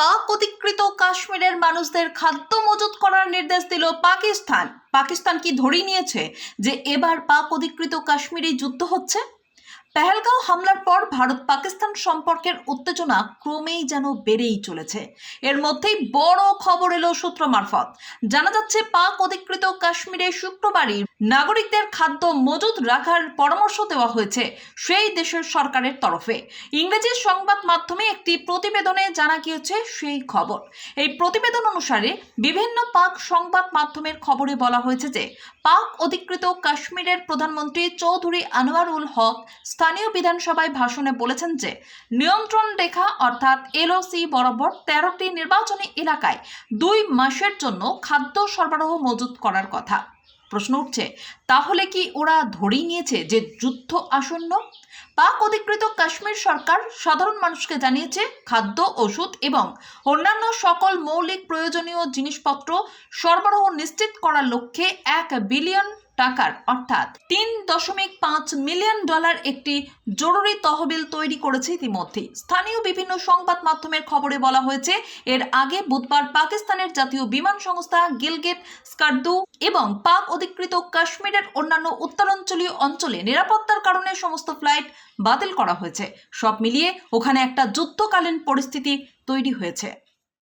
পাক অধিকৃত কাশ্মীরের মানুষদের খাদ্য মজুত করার নির্দেশ দিল পাকিস্তান। পাকিস্তান কি ধরেই নিয়েছে যে এবার পাক অধিকৃত কাশ্মীরে যুদ্ধ হচ্ছে? পেহেলগাঁও হামলার পর ভারত পাকিস্তান সম্পর্কের উত্তেজনা ক্রমেই যেন বেড়েই চলেছে। এর মধ্যেই বড় খবর এলো সূত্র মারফত। জানা যাচ্ছে, পাক অধিকৃত কাশ্মীরে শুক্রবারই নাগরিকদের খাদ্য মজুত রাখার পরামর্শ দেওয়া হয়েছে সেই দেশের সরকারের তরফে। ইংরেজি সংবাদ মাধ্যমে একটি প্রতিবেদনে জানা গিয়েছে সেই খবর। এই প্রতিবেদন অনুসারে বিভিন্ন পাক সংবাদ মাধ্যমের খবরে বলা হয়েছে যে, পাক অধিকৃত কাশ্মীরের প্রধানমন্ত্রী চৌধুরী আনোয়ারুল হক স্থানীয় বিধানসভায় ভাষণে বলেছেন যে, নিয়ন্ত্রণ রেখা অর্থাৎ এলওসি বরাবর তেরোটি নির্বাচনী এলাকায় দুই মাসের জন্য খাদ্য সরবরাহ মজুত করার কথা। প্রশ্ন উঠছে, তাহলে কি ওরা ধরেই নিয়েছে যে যুদ্ধ আসন্ন? পাক অধিকৃত কাশ্মীর সরকার সাধারণ মানুষকে জানিয়েছে, খাদ্য, ওষুধ এবং অন্যান্য সকল মৌলিক প্রয়োজনীয় জিনিসপত্র সরবরাহ নিশ্চিত করার লক্ষ্যে এক বিলিয়ন টাকার, অর্থাৎ তিন দশমিক পাঁচ মিলিয়ন ডলার একটি জরুরি তহবিল তৈরি করেছে ইতিমধ্যেই। স্থানীয় বিভিন্ন সংবাদ মাধ্যমের খবরে বলা হয়েছে, এর আগে বুধবার পাকিস্তানের জাতীয় বিমান সংস্থা গিলগেট স্কার্দু এবং পাক অধিকৃত কাশ্মীরের অন্যান্য উত্তরাঞ্চলীয় অঞ্চলে নিরাপত্তার কারণে সমস্ত ফ্লাইট বাতিল করা হয়েছে। সব মিলিয়ে ওখানে একটা যুদ্ধকালীন পরিস্থিতি তৈরি হয়েছে।